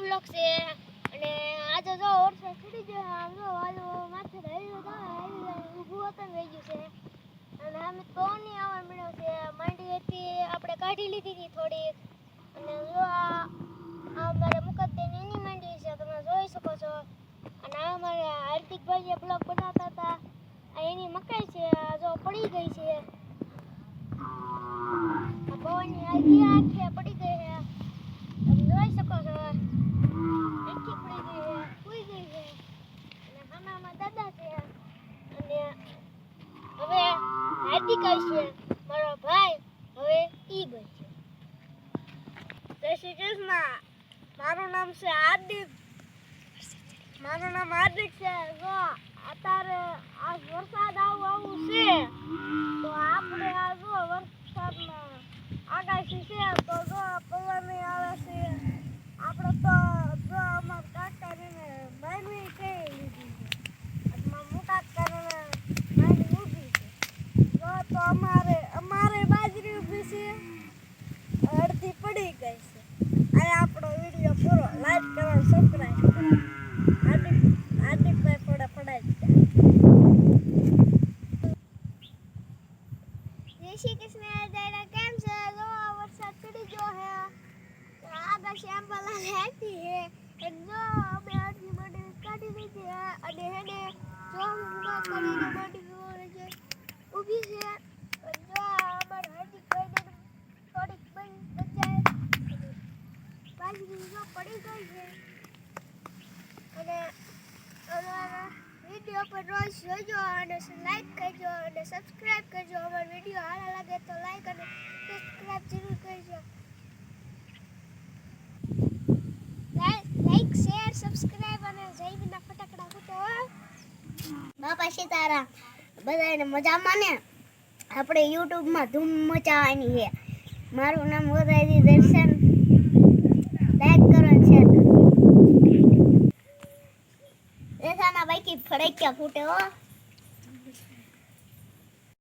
મારો છે. અને આજે જો ઓરસે છૂટી ગયો આમ જો આજે માથે રહ્યું તો ઊભું હતું રહી ગયું છે. અને અમે તો નહીં આવવા મળ્યો છે. માંડી હતી, આપણે કાઢી લીધી હતી થોડીક. અને જો આ અમારે મુકદ્દે એની માંડી છે, તમે જોઈ શકો છો. અને આ અમારે હાર્દિકભાઈએ બ્લોક બનાવતા હતા. આ એની મકાઈ છે જો પડી ગઈ છે. ભવનની આઈડિયા હાર્દિક છે મારો ભાઈ હવે ઈ બનશે. જય શ્રી કૃષ્ણ. મારું નામ છે હાર્દિક. મારું નામ હાર્દિક છે. અત્યારે આ વરસાદ આવું આવું છે તો આપણે આ જો વરસાદમાં આગાહી છે તો જો પવન આવે છે આપણે તો જો અમાર કાકાને માનવી થઈ લીધી છે અથવા મોટા કાકાને માનવી ઊભી છે જો તો અમારે અમારે બાજરી ઊભી છે અડધી પડી ગઈ છે અને આપણો વીડિયો પૂરો લાઈક કરો સબસ્ક્રાઇબ કરો હાર્દિક હાર્દિકભાઈ થોડા પડાઈ જય શ્રી કૃષ્ણ દાદા કેમ છે જો આ વરસાદ ચડી ગયો હે આગળ શ્યામલાલ હેતી હે એક જો અમે અડધી મંડી કાઢી દીધી હે અને હેને જો ઊભા કરીને મંડી જોડે છે ઊભી છે અને જો અમાર હાર્દિક ભાઈને થોડીક બંધ બચાય બાજરી જો પડી ગઈ છે અને અમારા વીડિયો પર રોજ જોજો અને લાઈક કરજો અને સબસ્ક્રાઈબ કરજો અમારો વીડિયો સારા લાગે તો લાઈક અને સબસ્ક્રાઇબ જરૂર કરજો લાઈક શેર સબસ્ક્રાઇબ અને જય વિના ફટાકડા ફૂટો બાપા સીતારામ. બધાને મજામાં ને? આપણે યુટ્યુબમાં ધૂમ મચાવવાની છે. મારું નામ વધારે દર્શન. લાઈક કરો અને શેર કરો. રેસાના બાઈકી ફૂટે હો.